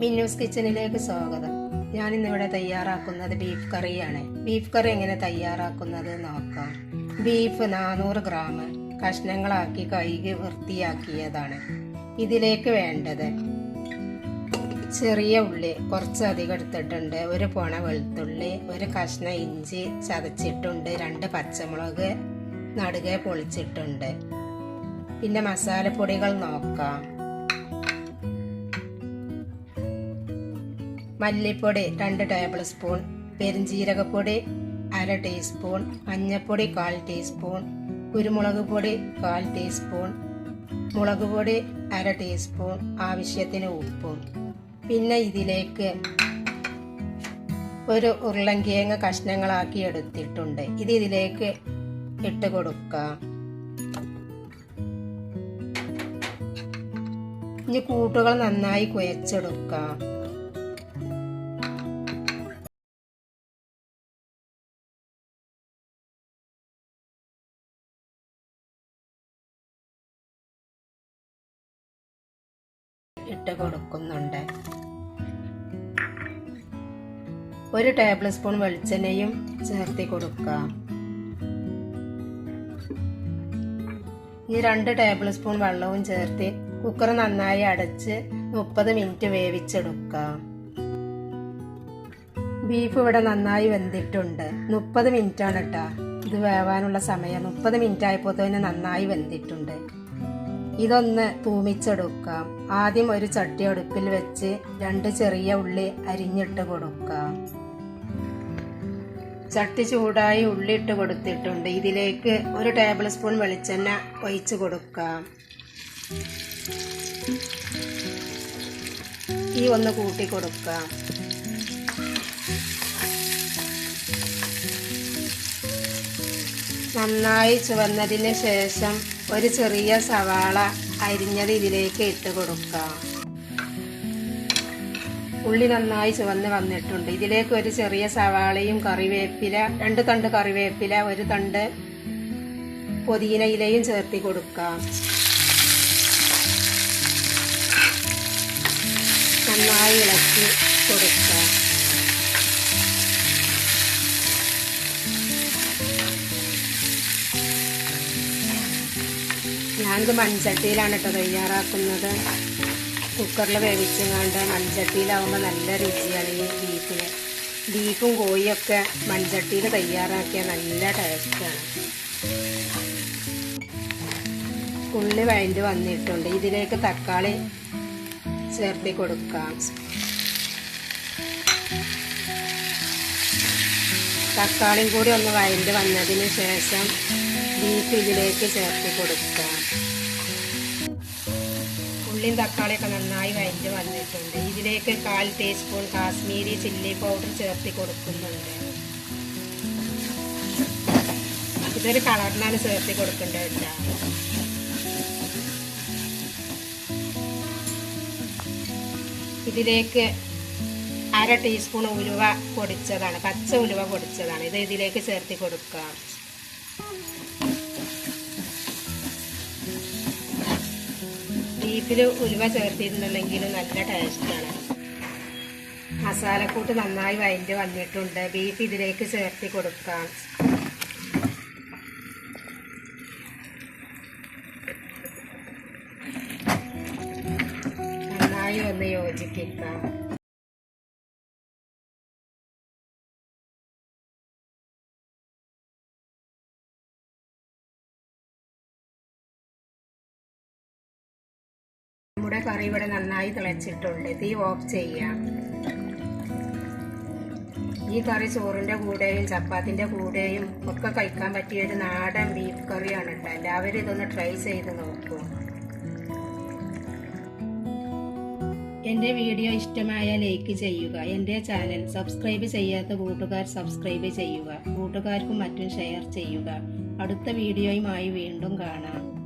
മിന്നൂസ് കിച്ചണിലേക്ക് സ്വാഗതം. ഞാൻ ഇന്നിവിടെ തയ്യാറാക്കുന്നത് ബീഫ് കറിയാണ്. ബീഫ് കറി എങ്ങനെ തയ്യാറാക്കുന്നത് നോക്കാം. ബീഫ് നാനൂറ് ഗ്രാം കഷ്ണങ്ങളാക്കി കഴുകി വൃത്തിയാക്കിയതാണ്. ഇതിലേക്ക് വേണ്ടത് ചെറിയ ഉള്ളി കുറച്ച് അധികം എടുത്തിട്ടുണ്ട് ഒരു പോണ വെളുത്തുള്ളി ഒരു കഷ്ണം ഇഞ്ചി ചതച്ചിട്ടുണ്ട് രണ്ട് പച്ചമുളക് നടുകെ പൊളിച്ചിട്ടുണ്ട്. പിന്നെ മസാലപ്പൊടികൾ നോക്കാം. മല്ലിപ്പൊടി രണ്ട് ടേബിൾ സ്പൂൺ പെരിഞ്ജീരകപ്പൊടി അര ടീസ്പൂൺ മഞ്ഞൾപ്പൊടി കാൽ ടീസ്പൂൺ കുരുമുളക് പൊടി കാൽ ടീസ്പൂൺ മുളക് പൊടി അര ടീസ്പൂൺ ആവശ്യത്തിന് ഉപ്പും. പിന്നെ ഇതിലേക്ക് ഒരു ഉരുളങ്കിയങ്ങ കഷ്ണങ്ങളാക്കി എടുത്തിട്ടുണ്ട്. ഇത് ഇതിലേക്ക് ഇട്ട് കൊടുക്കാം. ഇനി കൂട്ടുകൾ നന്നായി കുഴച്ചെടുക്കാം. ഇട്ട് കൊടുക്കുന്നുണ്ട്. ഒരു ടേബിൾ സ്പൂൺ വെളിച്ചെണ്ണയും ചേർത്തി കൊടുക്കാം ഈ രണ്ട് ടേബിൾ സ്പൂൺ വെള്ളവും ചേർത്ത് കുക്കർ നന്നായി അടച്ച് മുപ്പത് മിനിറ്റ് വേവിച്ചെടുക്കാം ബീഫ് ഇവിടെ നന്നായി വെന്തിട്ടുണ്ട്. മുപ്പത് ആണ് കേട്ടോ ഇത് വേവാനുള്ള സമയം. മുപ്പത് മിനിറ്റ് ആയപ്പോൾ തന്നെ നന്നായി വെന്തിട്ടുണ്ട്. ഇതൊന്ന് തൂമിച്ചെടുക്കാം. ആദ്യം ഒരു ചട്ടി അടുപ്പിൽ വെച്ച് രണ്ട് ചെറിയ ഉള്ളി അരിഞ്ഞിട്ട് കൊടുക്കാം. ചട്ടി ചൂടായി ഉള്ളി ഇട്ട് കൊടുത്തിട്ടുണ്ട്. ഇതിലേക്ക് ഒരു ടേബിൾ സ്പൂൺ വെളിച്ചെണ്ണ ഒഴിച്ചു കൊടുക്കാം. ഈ ഒന്ന് കൂട്ടി കൊടുക്കാം. നന്നായി ചുവന്നതിന് ശേഷം ഒരു ചെറിയ സവാള അരിഞ്ഞത് ഇതിലേക്ക് ഇട്ട് കൊടുക്കാം. ഉള്ളി നന്നായി ചുവന്ന് വന്നിട്ടുണ്ട്. ഇതിലേക്ക് ഒരു ചെറിയ സവാളയും കറിവേപ്പില രണ്ട് തണ്ട് കറിവേപ്പില ഒരു തണ്ട് പുതിനയിലയും ചേർത്തി കൊടുക്കാം. നന്നായി ഇളക്കി കൊടുക്കാം. ഞാനിത് മൺചട്ടിയിലാണ് കേട്ടോ തയ്യാറാക്കുന്നത്. കുക്കറിൽ വേവിച്ചങ്ങാണ്ട് മൺചട്ടിയിലാവുമ്പോൾ നല്ല രുചിയാണ് ഈ ബീഫിന്. ബീഫും കോഴിയൊക്കെ മൺചട്ടിയിൽ തയ്യാറാക്കിയ നല്ല ടേസ്റ്റാണ്. ഉള്ളി വഴണ്ട് വന്നിട്ടുണ്ട്. ഇതിലേക്ക് തക്കാളി ചേർത്തി കൊടുക്കാം. തക്കാളിയും കൂടി ഒന്ന് വഴണ്ട് വന്നതിന് ശേഷം ബീഫ് ഇതിലേക്ക് ചേർത്ത് കൊടുക്കാം. ഉള്ളിയും തക്കാളിയൊക്കെ നന്നായി വഴണ്ട് വന്നിട്ടുണ്ട്. ഇതിലേക്ക് കാൽ ടീസ്പൂൺ കാശ്മീരി ചില്ലി പൗഡർ ചേർത്ത് കൊടുക്കുന്നുണ്ട്. ഇതൊരു കളറിനാണ് ചേർത്ത് കൊടുക്കേണ്ടത് കേട്ടോ. ഇതിലേക്ക് അര ടീസ്പൂൺ ഉലുവ പൊടിച്ചതാണ്. പച്ച ഉലുവ പൊടിച്ചതാണ്. ഇത് ഇതിലേക്ക് ചേർത്ത് കൊടുക്കാം. ബീഫിൽ ഉലുവ ചേർത്തിരുന്നുണ്ടെങ്കിൽ നല്ല ടേസ്റ്റാണ്. മസാലക്കൂട്ട് നന്നായി വഴണ്ട് വന്നിട്ടുണ്ട്. ബീഫ് ഇതിലേക്ക് ചേർത്തി കൊടുക്കാം. നന്നായി ഒന്ന് യോജിപ്പിക്കാം. നമ്മുടെ കറി ഇവിടെ നന്നായി തിളച്ചിട്ടുണ്ട്. തീ ഓഫ് ചെയ്യാം. ഈ കറി ചോറിന്റെ കൂടെയും ചപ്പാത്തിന്റെ കൂടെയും ഒക്കെ കഴിക്കാൻ പറ്റിയ ഒരു നാടൻ ബീഫ് കറിയാണ് കേട്ടോ. എല്ലാവരും ഇതൊന്ന് ട്രൈ ചെയ്ത് നോക്കൂ. എന്റെ വീഡിയോ ഇഷ്ടമായ ലൈക്ക് ചെയ്യുക. എന്റെ ചാനൽ സബ്സ്ക്രൈബ് ചെയ്യാത്ത കൂട്ടുകാർ സബ്സ്ക്രൈബ് ചെയ്യുക. കൂട്ടുകാർക്കും മറ്റും ഷെയർ ചെയ്യുക. അടുത്ത വീഡിയോയുമായി വീണ്ടും കാണാം.